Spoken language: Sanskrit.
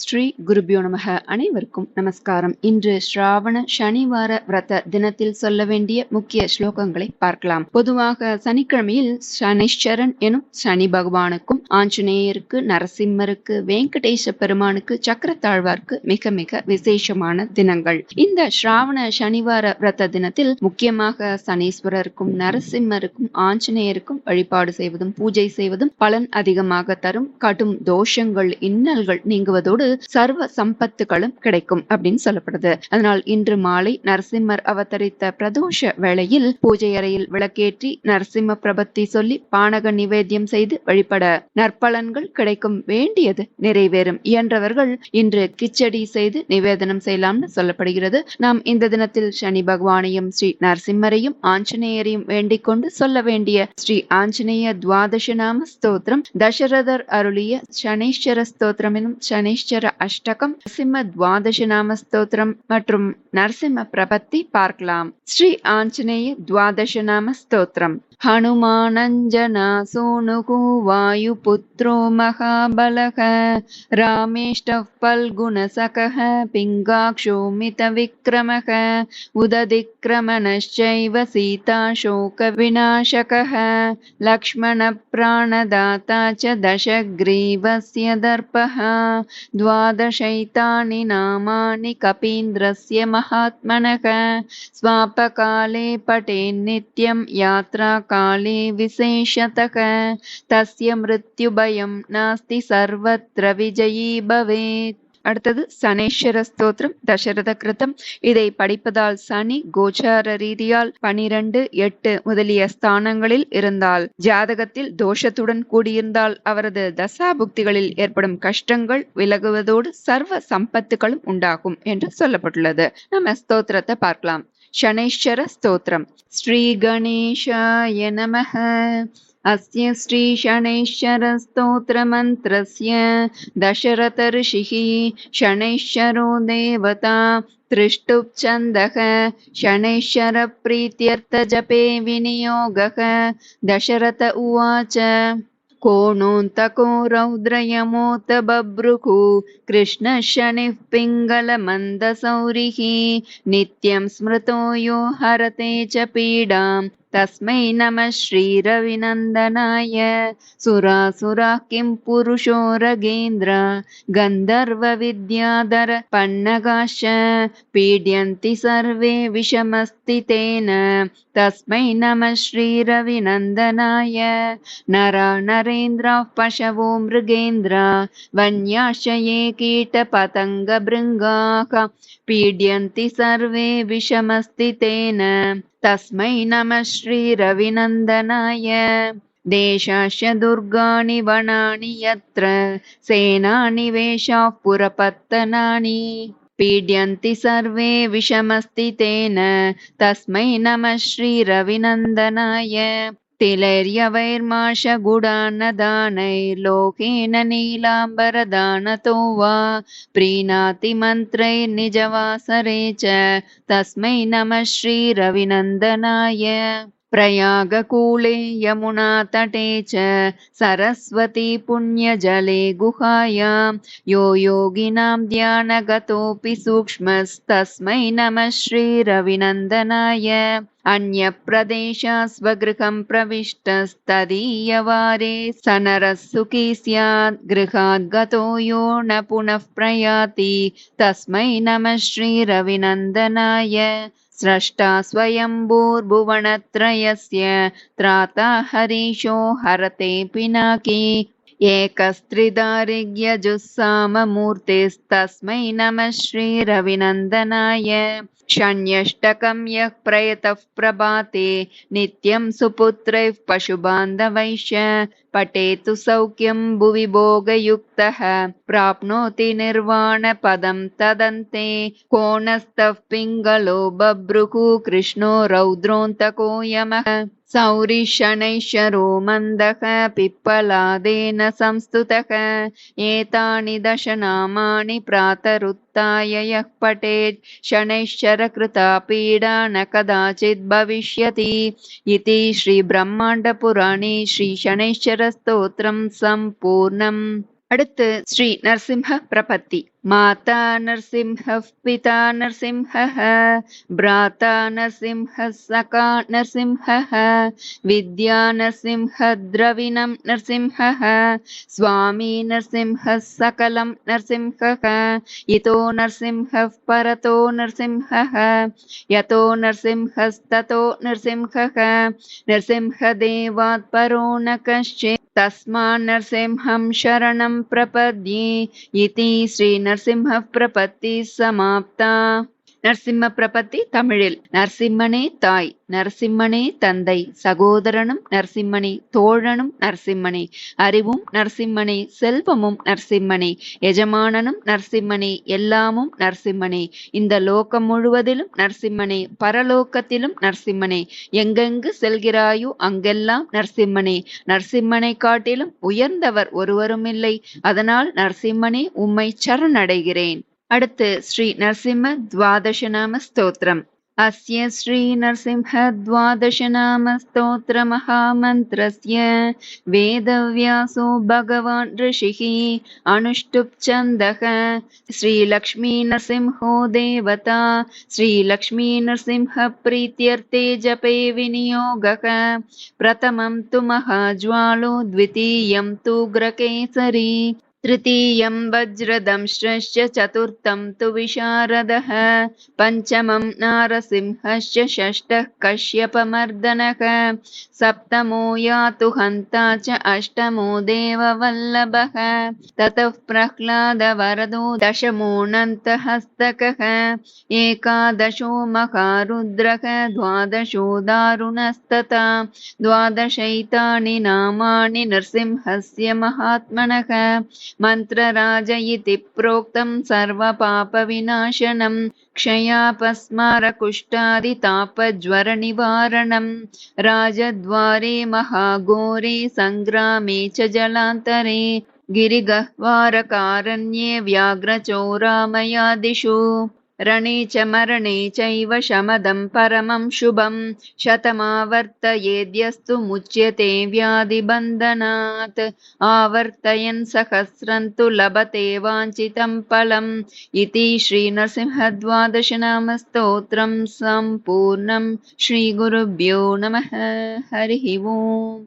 ஸ்ரீ குருபியோ நமக. அனைவருக்கும் நமஸ்காரம். இன்று ஸ்ராவண சனிவார விரத தினத்தில் சொல்ல வேண்டிய முக்கிய ஸ்லோகங்களை பார்க்கலாம். பொதுவாக சனிக்கிழமையில் சனிச்சரன் எனும் சனி பகவானுக்கும் ஆஞ்சநேயருக்கு நரசிம்மருக்கு வெங்கடேச பெருமானுக்கு சக்கரத்தாழ்வார்க்கு மிக மிக விசேஷமான தினங்கள். இந்த ஸ்ராவண சனிவார விரத தினத்தில் முக்கியமாக சனீஸ்வரருக்கும் நரசிம்மருக்கும் ஆஞ்சநேயருக்கும் வழிபாடு செய்வதும் பூஜை செய்வதும் பலன் அதிகமாக தரும். கடும் தோஷங்கள் இன்னல்கள் நீங்குவதோடு சர்வ சம்பத்துகளும் கிடைக்கும் அப்படின்னு சொல்லப்படுது. அதனால் இன்று மாலை நரசிம்மர் அவதரித்த பிரதோஷ வேளையில் பூஜை அறையில் விளக்கேற்றி நரசிம்ம பிரபத்தி சொல்லி பானக நிவேத்தியம் செய்து வழிபட நற்பலன்கள் கிடைக்கும் வேண்டியது நிறைவேறும். இயன்றவர்கள் இன்று கிச்சடி செய்து நிவேதனம் செய்யலாம்னு சொல்லப்படுகிறது. நாம் இந்த தினத்தில் சனி பகவானையும் ஸ்ரீ நரசிம்மரையும் ஆஞ்சநேயரையும் வேண்டிக் கொண்டு சொல்ல வேண்டிய ஸ்ரீ ஆஞ்சநேய துவாதச நாம ஸ்தோத்திரம். தசரதர் அருளிய சனீஸ்வர ஸ்தோத்திரம் எனும் சனீஸ்வர அஷ்டகம் நரசிம்ம துவாதச நாம ஸ்தோத்திரம் மற்றும் நரசிம்ம பிரபத்தி பார்க்கலாம். ஸ்ரீ ஆஞ்சநேய துவாதச நாம ஸ்தோத்திரம் हनुमानञ्जना सोनुगो वायुपुत्रो महाबलः रामेष्टः फल्गुणसखः पिङ्गाक्षो मितविक्रमः उदधिक्रमणश्चैव सीताशोकविनाशकः लक्ष्मणप्राणदाता च दशग्रीवस्य दर्पः द्वादशैतानि नामानि कपीन्द्रस्य महात्मनः स्वापकाले पठेन्नित्यं यात्रा काले विशेषतः तस्य मृत्युभयं नास्ति सर्वत्र विजयी भवेत् அடுத்தது சனேஸ்வர ஸ்தோத்திரம் தசரத கிருத்தம் இதை படிப்பதால் சனி கோச்சார ரீதியால் பனிரெண்டு எட்டு முதலிய ஸ்தானங்களில் இருந்தால் ஜாதகத்தில் தோஷத்துடன் கூடியிருந்தால் அவரது தசாபுக்திகளில் ஏற்படும் கஷ்டங்கள் விலகுவதோடு சர்வ சம்பத்துகளும் உண்டாகும் என்று சொல்லப்பட்டுள்ளது நம்ம ஸ்தோத்திரத்தை பார்க்கலாம் शनैश्चर स्तोत्रम् श्रीगणेशाय नमः। अस्य श्रीशनैश्चरस्तोत्रमन्त्रस्य दशरथऋषिः शनैश्चरो देवता तृष्टुप्छन्दः शनैश्चरप्रीत्यर्थजपे विनियोगः दशरथ उवाच कोणोऽन्तको रौद्रयमोत बभ्रुः कृष्णः शनिः पिङ्गलमन्दसौरिः नित्यं स्मृतो यो हरते च पीडां तस्मै नमः श्रीरविनन्दनाय। सुरासुराः किं पुरुषो रगेन्द्र गन्धर्वविद्याधर पन्नगाश्च पीड्यन्ति सर्वे विषमस्ति तेन तस्मै नमः श्रीरविनन्दनाय। नरा नरेन्द्राः पशवो मृगेन्द्र वन्याश्च ये कीटपतङ्गभृङ्गाः पीड्यन्ति सर्वे विषमस्ति तेन तस्मै नमः श्रीरविनन्दनाय देशाश्च दुर्गाणि वनानि यत्र सेनानिवेशाः पुरपत्तनानि पीड्यन्ति सर्वे विषमस्ति तेन तस्मै नमः श्रीरविनन्दनाय तिलैर्यवैर्माशगुडान्नदानैर्लोकेन नीलाम्बरदानतो वा प्रीणाति मन्त्रैर्निजवासरे च तस्मै नमः श्रीरविनन्दनाय प्रयागकूले यमुनातटे च सरस्वती पुण्यजले गुहायां। यो योगिनां ध्यानगतोऽपि सूक्ष्मस्तस्मै नमः श्रीरविनन्दनाय। अन्यप्रदेशा स्वगृहं प्रविष्टस्तदीयवारे। स नरः सुखी स्यात् गृहात् गतो यो न पुनः प्रयाति। तस्मै नमः श्रीरविनन्दनाय स्रष्टा स्वयम्भूर्भुवनत्रयस्य त्राता हरीशो हरते पिनाकी। एकस्त्रिदारिज्ञजुस्साममूर्तिस्तस्मै नमः श्रीरविनन्दनाय षण्यष्टकं यः प्रयतः प्रभाते नित्यं सुपुत्रैः पशुबान्धवैश्च पठेतु सौख्यं भुवि भोगयुक्तः प्राप्नोति निर्वाणपदं तदन्ते कोणस्तः पिङ्गलो बभ्रुः कृष्णो रौद्रोऽन्तको यमः सौरिशनैश्वरो मन्दः पिप्पलादेन संस्तुतः एतानि दशनामानि प्रातरुत्थाय यः पठेत् शनैश्चरकृता पीडा न कदाचित् भविष्यति इति श्रीब्रह्माण्डपुराणे श्रीशनैश्चरस्तोत्रं सम्पूर्णम् அடுத்து ஸ்ரீ நரசிம்ஹ பிரபத்தி माता नरसिंहः, पिता नरसिंहः, भ्राता नरसिंहः सका नरसिंहः, विद्या नरसिंहद्रविणं नरसिंहः, स्वामी नरसिंहः, सकलं नरसिंहः, इतो नरसिंहः, परतो नरसिंहः, यतो नरसिंहस्ततो नरसिंहः नरसिंहदेवात् परो न कश्चित् तस्मान्नरसिंहं शरणं प्रपद्ये इति नरसिंहप्रपत्तिः समाप्ता। நரசிம்ம பிரபத்தி தமிழில். நரசிம்மனே தாய் நரசிம்மனே தந்தை சகோதரனும் நரசிம்மனே தோழனும் நரசிம்மனே அறிவும் நரசிம்மனே செல்வமும் நரசிம்மனே எஜமானனும் நரசிம்மனே எல்லாமும் நரசிம்மனே. இந்த லோகம் முழுவதிலும் நரசிம்மனே பரலோக்கத்திலும் நரசிம்மனே. எங்கெங்கு செல்கிறாயோ அங்கெல்லாம் நரசிம்மனே. நரசிம்மனை காட்டிலும் உயர்ந்தவர் ஒருவரும் இல்லை அதனால் நரசிம்மனே உம்மை சரணடைகிறேன். अडत् श्रीनृसिंहद्वादशनामस्तोत्रम् अस्य श्रीनरसिंहद्वादशनामस्तोत्रमहामन्त्रस्य वेदव्यासो भगवान् ऋषिः अनुष्टुप् छन्दः श्रीलक्ष्मीनरसिंहो देवता श्रीलक्ष्मीनरसिंहप्रीत्यर्थे जपे विनियोगः प्रथमं तु महाज्वालो द्वितीयं तु ग्रकेसरी तृतीयं वज्रदंश्च चतुर्थं तु विशारदः पञ्चमं नारसिंहश्च षष्ठः कश्यपमर्दनः सप्तमो यातु हन्ता च अष्टमो देववल्लभः ततः प्रह्लादवरदो दशमोऽनन्तहस्तकः एकादशो महारुद्रः द्वादशो दारुणस्तथा द्वादशैतानि नामानि नृसिंहस्य महात्मनः मन्त्रराज इति प्रोक्तं सर्वपापविनाशनं क्षयापस्मारकुष्ठादितापज्वरनिवारणं राजद्वारे महाघोरे सङ्ग्रामे च जलान्तरे गिरिगह्वारकारण्ये व्याघ्रचोरामयादिषु रणे च मरणे चैव शमदं परमं शुभं शतमावर्तयेद्यस्तु मुच्यते व्याधिबन्धनात्। आवर्तयन् सहस्रं तु लभते वाञ्छितं फलम् इति श्रीनरसिंहद्वादशनामस्तोत्रं सम्पूर्णं श्रीगुरुभ्यो नमः। हरिः ओम्